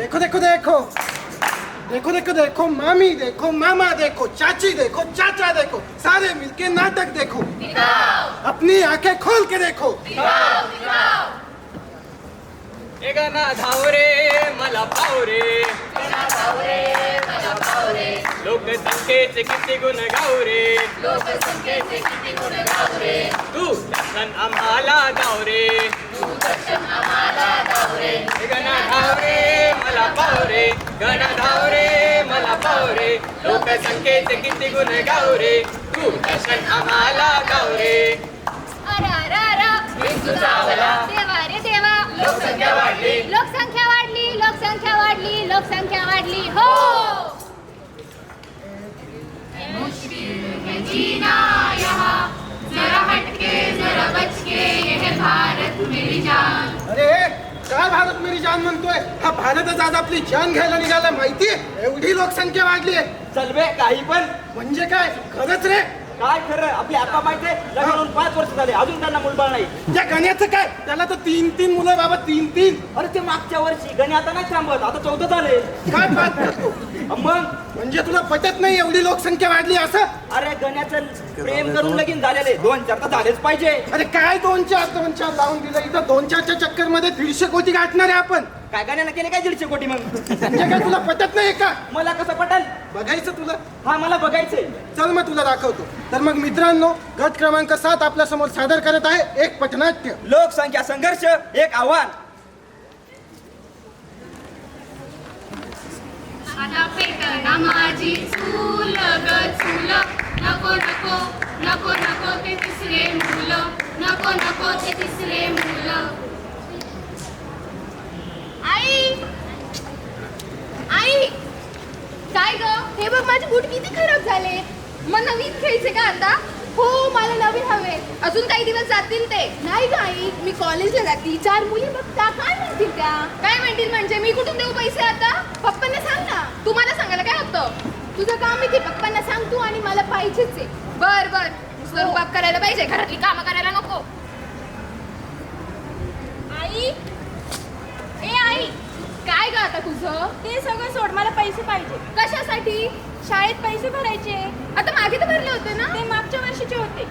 देखो देखो देखो। देखो देखो देखो मामी देखो मामा देखो चाची देखो चाचा देखो सारे मिलके नाटक देखो। अपनी आँखें खोल के देखो। ना गाना मला पावरे। मला पाव रे लोकसंख्येचे किती गुण गाव रे तू दर्शन आम्हाला गाव रे ए गाना धाव रे मला पाव रे गाना धाव रे मला पाव रे लोकसंख्येचे किती गुण गाव रे तू दर्शन आम्हाला गाव रे अरा अरा. अरा देवा रे देवा. लोकसंख्या वाढली. लोकसंख्या वाढली लोकसंख्या वाढली लोकसंख्या वाढली. हो! जीना यहाँ जरा हटके जरा बचके यह भारत मेरी जान। अरे काय भारत मेरी जान म्हणतोय? हा भारतच आज आपली जान घ्यायला निघाला माहितीये? एवढी लोकसंख्या वाढली आहे. चल बे काही पण. म्हणजे काय? खरंच रे? काय खरं आपली आप्पा माहिती लग्न पाच वर्ष झाले. अजून त्यांना मुलबाळ नाही. त्या गण्याचं काय? त्याला तर तीन तीन मुलं बाबा तीन तीन. अरे ते मागच्या वर्षी गणी आता नाही थांबत. आता चौदा झाले. काय बात करतो? मग? म्हणजे तुला पटत नाही एवढी लोकसंख्या वाढली असं? अरे गण्याचं प्रेम करून लगीन झालेले. दोन चार तर झालेच पाहिजे. अरे काय दोन चार दोन चार लावून दिलं? इथं दोन चारच्या चक्करमध्ये दीडशे कोटी गाठणार आहे आपण. काय गण्यानं केले काय दीडशे कोटी मग? म्हणजे काय तुला पटत नाही का? मला कसं पटल? बघायचं तुला? हा मला बघायचंय. चल मग तुला दाखवतो. तर मग मित्रांनो गट क्रमांक सात आपल्यासमोर सादर करत आहे एक पटनाट्य. लोकसंख्या संघर्ष एक आव्हान. पेटना माझी चूल ग चूल. नको नको नको नको ते तिसरे मुल नको नको ते तिसरे मुल आई आई काय ग हे बघ माझे बूट किती खराब झाले? मग नवीन घ्यायचे का आता? हो मला नवीन हवे. अजून काही दिवस जातील ते. नाही आई मी कॉलेजला जाते. चार मुली बघता. काय म्हणतील त्या? काय म्हणतील म्हणजे? मी कुठून देऊ पैसे आता? पप्पांना सांग ना. तू मला सांगायला काय होतं? तुझं काम आहे ते पप्पांना सांग तू आणि मला पाहिजेच आहे. बर बर. नुसतं रुबाब करायला पाहिजे. घरातली कामं करायला नको. आई? ए आई. काय ग आता तुझं? ते सगळं सोड. मला पैसे पाहिजे. कशासाठी शाळेत पैसे भरायचे. आता मागे तर भरले होते ना? ते मागच्या वर्षीचे होते.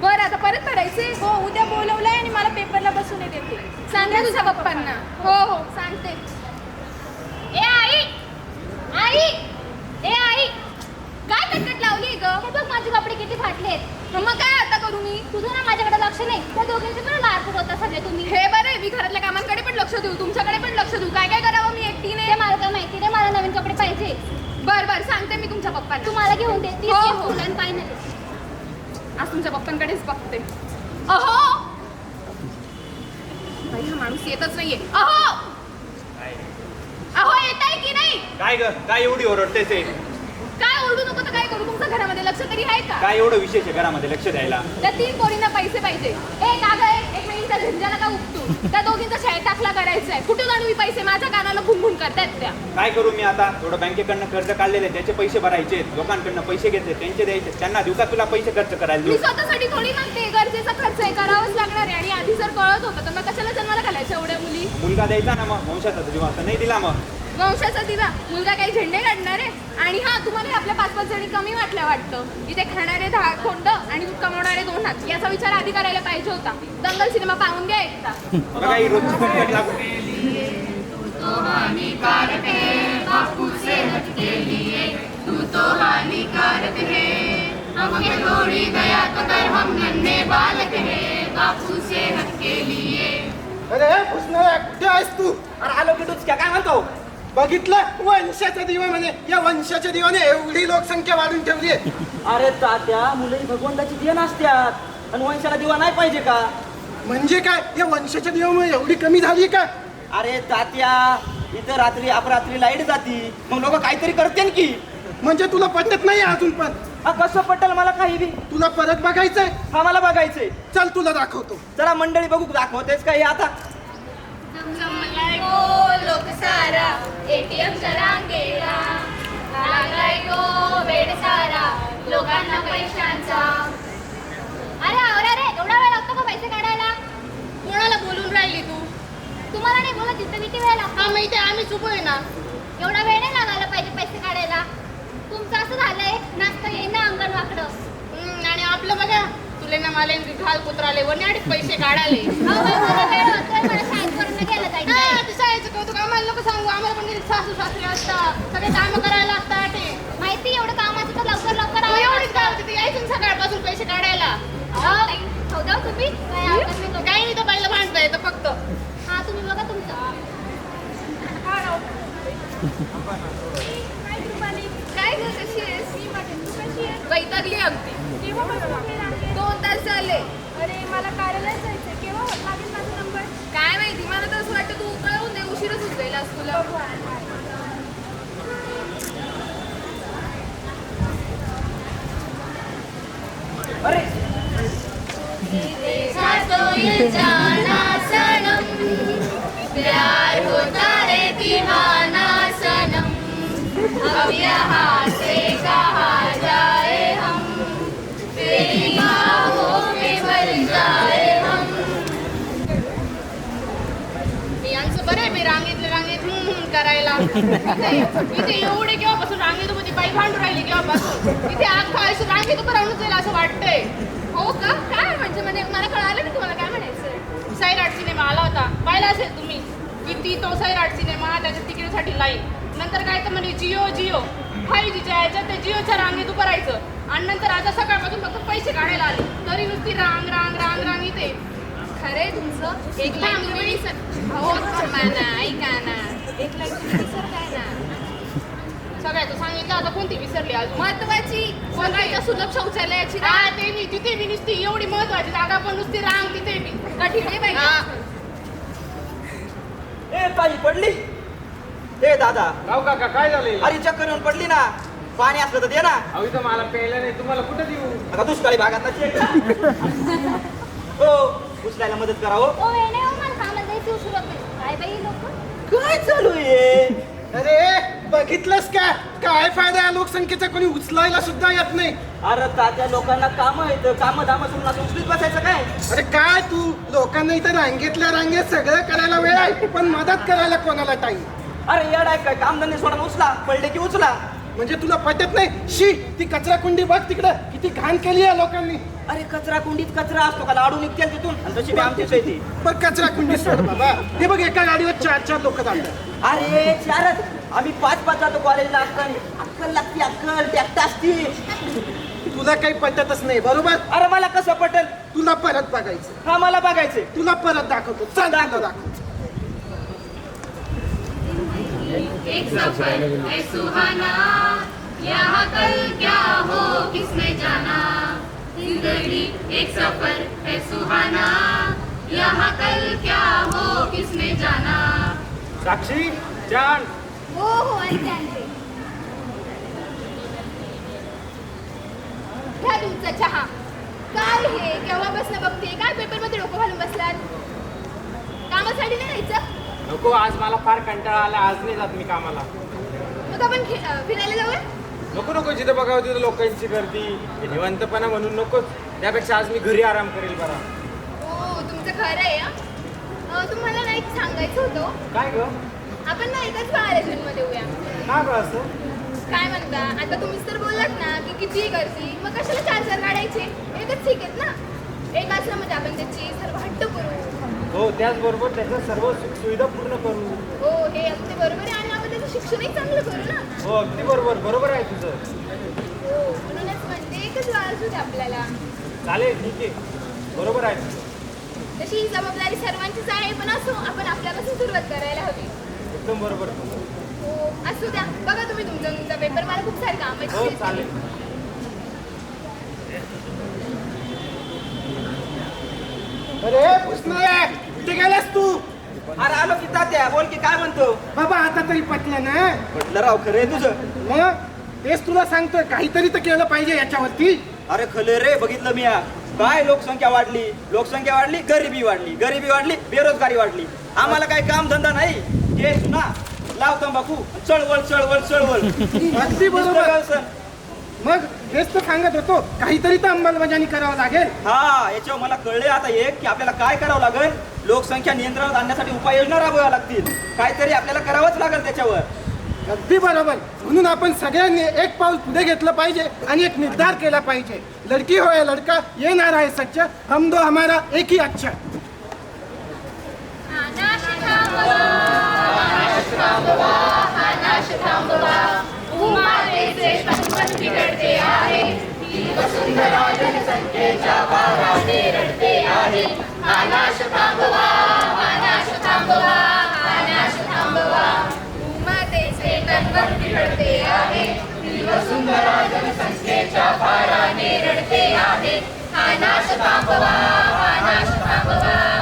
बरं आता परत भरायचे? हो उद्या बोलवलंय आणि मला पेपरला बसून येते सांगा तुझ्या पप्पांना. हो हो सांगते. ए आई! आई! ए आई! काय कटकट लावली ग? हे बघ माझे कपडे किती फाटलेत. मग काय आता करू मी? तुझं ना माझ्याकडे लक्ष नाही. त्या दोघांचे पण लारपूर होता सगळे तुम्ही. हे बरं आहे मी घरातल्या कामांकडे पण लक्ष देऊ तुमच्याकडे पण लक्ष देऊ. काय काय करावं मी एकटीने? मला काय माहिती नाही मला नवीन कपडे पाहिजे. बर बर सांगते मी तुमच्या पप्पांना. तुम्हाला घेऊन देते. हो हो. फायनल आज तुमच्या पप्पांकडेच बघते. अहो! बाई हा माणूस येतच नाहीये. अहो! अहो येत आहे की नाही? काय ग? काय एवढी ओरडते ते काय ओरडू नको तर काय करू? तुमचं घरामध्ये लक्ष तरी आहे का? काय एवढं विशेष आहे घरामध्ये लक्ष द्यायला? त्या तीन पोरींना पैसे पाहिजे. ए का ग एक मिनिटचा झंझाला का उपटू त्या दोघींचा शाळेत दाखला करायचा आहे कुठे जाणू मी पैसे? माझ्या कानाला घुंगून करतायत त्या. काय करू मी आता? थोडं बँकेकडनं कर्ज काढलेले त्याचे पैसे भरायचे. लोकांकडनं पैसे घेतले त्यांचे द्यायचे. त्यांना देऊ का तुला पैसे खर्च करायला मी देऊ? स्वतःसाठी थोडी मागते. गरजेचा खर्च आहे करावाच लागणार आहे. आणि आधी जर कळत होतं तर मग कशाला जन्माला घालायच्या एवढ्या मुली? मुलगा द्यायचा ना मग? वंशाचा जीव असं नाही दिला मग. वंशाचा दिवा. मुलगा काही झेंडे काढणार आहे? आणि हा तुम्हाला हे आपल्या पाच पाच जणी कमी वाटल्या वाटतं. इथे खाणारे दहा खोंड आणि कमवणारे दोन हात. याचा विचार आधी करायला पाहिजे होता. दंगल सिनेमा पाहून घ्या एकदा. ही अरे कुठे? आहेस तू अरे आलो की तूच काय म्हणतो बघितलं वंशाचा दिवा म्हणे या वंशाच्या दिवाने एवढी लोकसंख्या वाढून ठेवली आहे अरे तात्या मुलंही भगवंताची देण असतात आणि वंशाला दिवा नाही पाहिजे का म्हणजे काय या वंशाच्या दिवामुळे एवढी कमी झाली का अरे तात्या इथं रात्री अपरात्री लाइट जाती मग लोक काहीतरी करते की म्हणजे तुला पटत नाही अजून पण हा कसं पटेल मला काही बी तुला परत बघायचंय हा मला बघायचंय चल तुला दाखवतो चला मंडळी बघू दाखवतेस का हे आता जमलाय गो लोक सारा एटीएम रांगेला लागलाय गो बेड सारा लोकांना पैशांचा. अरे आवरा रे एवढा वेळ लागतो का पैसे काढायला? कोणाला बोलून राहिली तू? तुम्हाला नाही बोलत तिथे किती वेळ लागतो? हा माहिती आम्ही चुकू आहे ना. एवढा वेळ नाही लागायला पाहिजे पैसे काढायला. तुमचं असं झालंय नाचता येईन ना अंगण वाकडं आणि आपलं बघा तुले ना मला घाल कुत्राले वन्याडे पैसे काढाले अहो, कौतुक आम्हाला नको सांगू आम्हाला पण सासू सासरे असतात सगळे काम करायला लागतात ते माहिती एवढं कामाचं तर लवकर लवकर एवढीच लागतं. काय होती ते यायचं सकाळपासून पैसे काढायला तुम्ही काही नाही तर पहिलं भांडता येतं फक्त हा तुम्ही बघा तुमचं काय ग कशी आहेस मी मजेत तू कशी आहेस वैतागली अगदी केव्हा दोन तास झाले. अरे मला कार्यालयात जायचं केव्हा लागेल माझा नंबर? काय माहिती मला तर असं वाटतं तू कळवून दे उशीरच होऊन जाईल आज तुला. सातो करायला. इथे एवढे केव्हापासून रांगेत मध्ये बाई भांडू राहिली केव्हापासून? इथे अख्खा आयुष्य रांगेत उभं राहून जाईल असं वाटतंय. हो का? काय म्हणजे म्हणजे मला कळालं नाही तुम्हाला काय म्हणायचं सैराट सिनेमा आला होता. पाहिला असेल तुम्ही? किती तो सैराट सिनेमा त्याच्या तिकीटसाठी लाईन नंतर काय तर म्हणजे जिओ जिओ. फाय जीच्या याच्यात ते जिओच्या रांगेत उभं राहायचं. आणि नंतर आता सकाळपासून फक्त पैसे काढायला आले. तरी नुसती रांग रांग रांग रांग इथे. खरंय तुमचं. एक लाईन तुम्ही हो ऐका ना. सगळ्याचं सांगितलं आता कोणती विसरली अजून? महत्वाची कोणत्या सुलभ शौचालयाची हा ते मी तिथे मी नुसती एवढी महत्वाची जागा पण नुसती रांग तिथे मी. कठीण आहे बाई. ए पाणी पडली? ए दादा. राव काका काय झालंय? अरे चक्कर येऊन पडली ना. पाणी असलं तर दे ना. अहो इथं मला प्यायला नाही तुम्हाला कुठं देऊ? आता दुष्काळी भागात हो उचलायला मदत करा हो. ओ नाही हो मला कामाला जायचं उशीर होतोय. काय बाई लोक? काय चालू आहे अरे बघितलंस का? काय फायदा या लोकसंख्येचा? कोणी उचलायला सुद्धा येत नाही. अरे तात्या लोकांना काम येतं काम धाम सोडून असं उचलीत बसायचं काय? अरे काय तू? लोकांना इथं रांगेतल्या रांगेत सगळं करायला वेळ आहे पण मदत करायला कोणाला टाईम? अरे येड आहे काय? काम धंदे सोडून उचला. पडले की उचला. म्हणजे तुला पटत नाही? शी ती कचरा कुंडी बघ तिकडं. किती घाण केली आहे लोकांनी. अरे कचरा कुंडीत कचरा असतो का? लाडू निघतील तिथून. आणि तशी बी ती पण कचरा कुंडी सोड बाबा. हे बघ एका गाडीवर चार चार लोक जातात. अरे चारच. आम्ही पाच पाच जातो कॉलेजला असताना. अक्कल लागती अक्कल. टॅक्ट असती. तुला काही पटतच नाही बरोबर? अरे मला कसं पटेल? तुला परत बघायचं. हा मला बघायचंय. तुला परत दाखवतो. चल दाखव. दाखव. एक सफर है सुहाना। यहाँ कल क्या हो किसने जाना? जिंदगी एक सफर है सुहाना। यहाँ कल क्या हो किसने जाना? साक्षी जान। हो हो घ्या तुमचा चहा? काय हे? केव्हा बसलं बघते? काय पेपरमध्ये डोकं घालून बसलात? कामासाठी नाही जायचं? नको आज मला फार कंटाळा आला आज नाही जात मी कामाला. मग आपण फिरायला जाऊया? नको नको जिथं बघावं तिथं लोकांची गर्दी. हे निवांतपणा म्हणून नकोच त्यापेक्षा आज मी घरी आराम करेल बरा. हो तुमचं खरं आहे हं. अं, तुम्हाला ना एक सांगायचं होतं. काय ग? आपण ना एकाच महाराजांमध्ये येऊया. का ग असं? काय म्हणता? आता तुम्हीच तर बोललात ना की किती गर्दी. मग कशाला चार चार काढायचे? एकच ठीक आहेत ना? एक असलं म्हणजे आपण त्याची सर्व हट्ट करू. हो त्याचबरोबर त्याचं सर्व सुख सुविधा पूर्ण करू हो हे अगदी बरोबर आहे. आणि आपण त्याचं शिक्षणही चांगलं करू ना? हो अगदी बरोबर. बरोबर आहे तुझं. हो म्हणूनच म्हणते एकच वारस होते आपल्याला. चालेल ठीक आहे. बरोबर आहे. तुझं तशी ही जबाबदारी सर्वांचीच आहे पण असो आपण आपल्यापासून सुरुवात करायला हवी. एकदम बरोबर. हो असू द्या. बघा तुम्ही तुमचा तुमचा पेपर मला खूप सारे काम हो चालेल अरे पुष्णारे कुठे गेलास तू अरे आलो की तात्या बोल की काय म्हणतो बाबा आता तरी पटलं ना? म्हटलं राव खरं आहे तुझं. मग? तेच तुला सांगतोय काहीतरी तर केलं पाहिजे याच्यावरती. अरे खले रे बघितलं मी आ. काय लोकसंख्या वाढली? लोकसंख्या वाढली गरिबी वाढली. गरिबी वाढली बेरोजगारी वाढली. आम्हाला काही काम धंदा नाही. घे सुना लाव तंबाखू. चळवळ चळवळ चळवळ. अगदी नुसतं बरोबर. मग हेच तर सांगत होतो काहीतरी तर अंमलबजावणी करावं लागेल. हा याच्यावर मला कळले आता एक की आपल्याला काय करावं लागेल? लोकसंख्या नियंत्रणात आणण्यासाठी उपाययोजना राबवाव्या लागतील. काहीतरी आपल्याला करावंच लागेल त्याच्यावर. अगदी बरोबर. म्हणून आपण सगळ्यांनी एक पाऊल पुढे घेतलं पाहिजे आणि एक निर्धार केला पाहिजे. लडकी हो या लडका ये नारा है सच्चा. हम दो हमारा एक ही अच्छा थांबवा. थांबवा. आहे. वसुंधरा रडते आहे. अनाश थांबवा थांबवा अनाश थांबवा